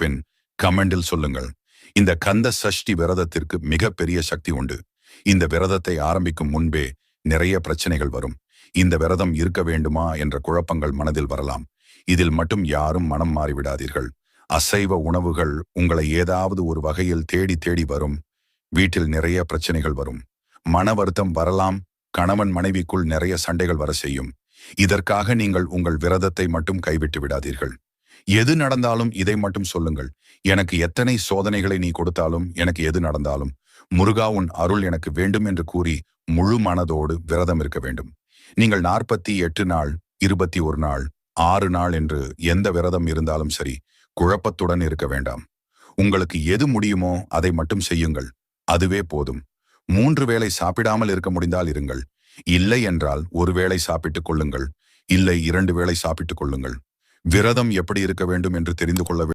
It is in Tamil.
பின் கமெண்டில் சொல்லுங்கள். இந்த கந்த சஷ்டி விரதத்திற்கு மிகப்பெரிய சக்தி உண்டு. இந்த விரதத்தை ஆரம்பிக்கும் முன்பே நிறைய பிரச்சனைகள் வரும். இந்த விரதம் இருக்க வேண்டுமா என்ற குழப்பங்கள் மனதில் வரலாம். இதில் மட்டும் யாரும் மனம் மாறிவிடாதீர்கள் அசைவ உணவுகள் உங்களை ஏதாவது ஒரு வகையில் தேடி தேடி வரும். வீட்டில் நிறைய பிரச்சனைகள் வரும். மன வருத்தம் வரலாம். கணவன் மனைவிக்குள் நிறைய சண்டைகள் வர செய்யும். இதற்காக நீங்கள் உங்கள் விரதத்தை மட்டும் கைவிட்டு விடாதீர்கள். எது நடந்தாலும் இதை மட்டும் சொல்லுங்கள். எனக்கு எத்தனை சோதனைகளை நீ கொடுத்தாலும் எனக்கு எது நடந்தாலும். முருகா உன் அருள் எனக்கு வேண்டும் என்று கூறி முழு மனதோடு விரதம் இருக்க வேண்டும். நீங்கள் நாற்பத்தி எட்டு நாள் இருபத்தி ஒரு நாள் ஆறு நாள் என்று எந்த விரதம் இருந்தாலும் சரி குழப்பத்துடன் இருக்க வேண்டாம். உங்களுக்கு எது முடியுமோ அதை மட்டும் செய்யுங்கள். அதுவே போதும். மூன்று வேளை சாப்பிடாமல் இருக்க முடிந்தால் இருங்கள். இல்லை என்றால் ஒரு வேளை சாப்பிட்டுக் கொள்ளுங்கள். இல்லை இரண்டு வேளை சாப்பிட்டுக் கொள்ளுங்கள். விரதம் எப்படி இருக்க வேண்டும் என்று தெரிந்து கொள்ள